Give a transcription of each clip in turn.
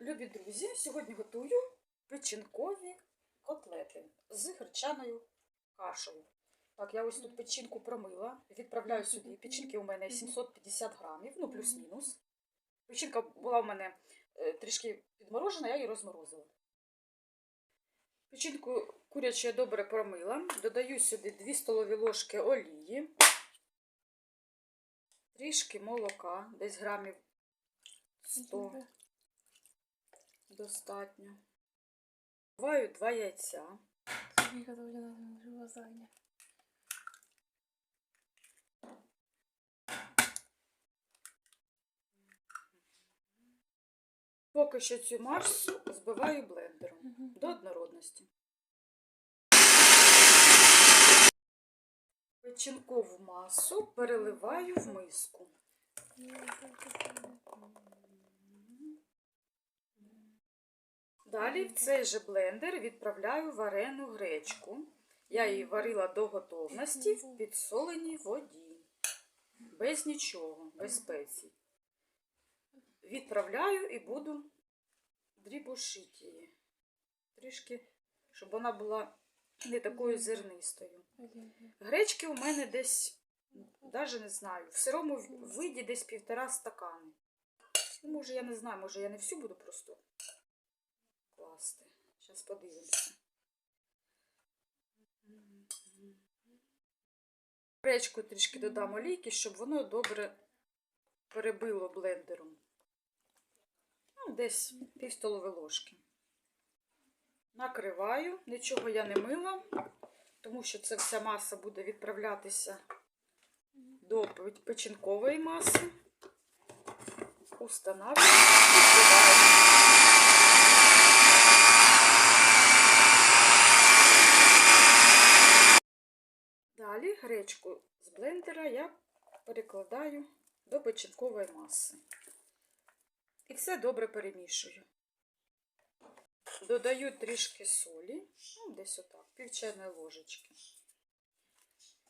Любі друзі, сьогодні готую печінкові котлети з гречаною кашею. Так, я ось тут печінку промила, відправляю сюди. Печінки у мене 750 грамів, ну плюс-мінус. Печінка була у мене е, трішки підморожена, я її розморозила. Печінку курячу я добре промила. Додаю сюди 2 столові ложки олії, трішки молока, десь грамів 100 достатньо. Вбиваю два яйця. Тобі готовлена лазанья. Поки що цю масу збиваю блендером до однородності. Печінкову масу переливаю в миску. Далі в цей же блендер відправляю варену гречку. Я її варила до готовності в підсоленій воді. Без нічого, без спецій. Відправляю і буду дрібушити її. Трішки, щоб вона була не такою зернистою. Гречки у мене десь, навіть не знаю, в сирому виді десь півтора стакани. Ну, може, я не знаю, може я не всю буду просто класти. Зараз подивимося. Гречку трішки додам олійки, щоб воно добре перебило блендером. Ну, десь пів столової ложки. Накриваю, нічого я не мила, тому що ця вся маса буде відправлятися до печінкової маси. Устанавливаю. Далі гречку з блендера я перекладаю до печінкової маси. І все добре перемішую. Додаю трішки солі, ну, десь отак, пів чайної ложечки.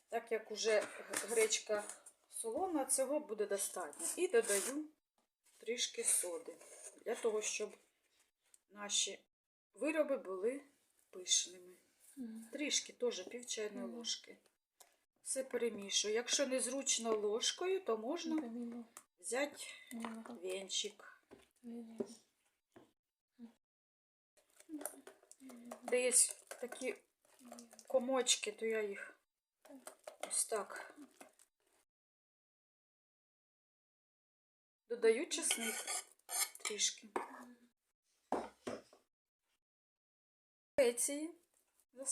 Так як уже гречка солона, цього буде достатньо. І додаю трішки соди, для того, щоб наші вироби були пишними. Трішки теж пів чайної ложки. Все перемішую. Якщо незручно ложкою, то можна взяти венчик. Де є такі комочки, то я їх ось так. Додаю чесник трішки. Спеції за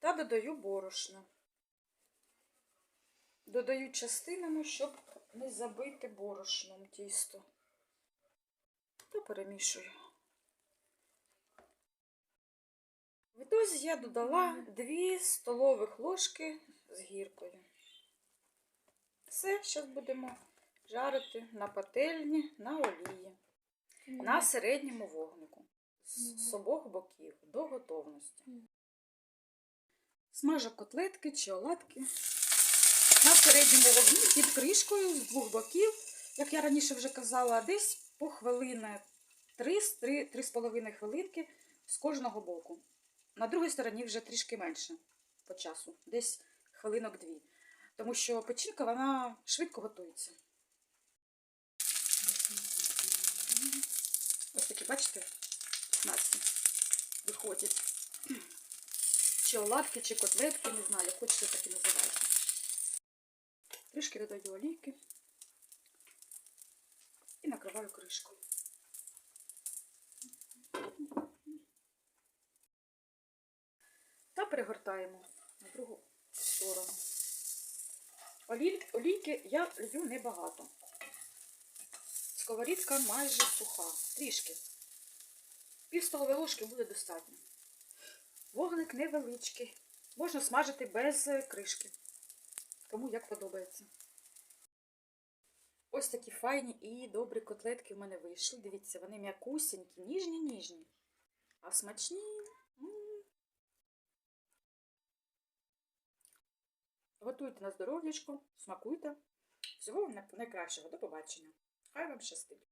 Та додаю борошно. Додаю частинами, щоб не забити борошном тісто. Та перемішую. В я додала 2 столових ложки з гіркою. Все, зараз будемо жарити на пательні, на олії, на середньому вогнику. З з обох боків до готовності. Смажу котлетки чи оладки на середньому вогні під кришкою з двох боків, як я раніше вже казала, десь по хвилини 3-3,5 хвилинки з кожного боку. На другій стороні вже трішки менше по часу, десь хвилинок дві. Тому що печінка вона швидко готується. Ось такі, бачите, 15 виходять. Чи оладки, чи котлетки, не знаю, як хочете, так і називайте. Трішки додаю олійки і накриваю кришкою. Та перегортаємо на другу сторону. Олійки я люблю небагато. Сковорідка майже суха. Трішки. Пів столової ложки буде достатньо. Вогник невеличкий. Можна смажити без е, кришки. Кому як подобається. Ось такі файні і добрі котлетки в мене вийшли. Дивіться, вони м'якусінькі, ніжні-ніжні. А смачні Готуйте на здоров'ячко, смакуйте. Всього вам найкращого. До побачення. Хай вам щастить.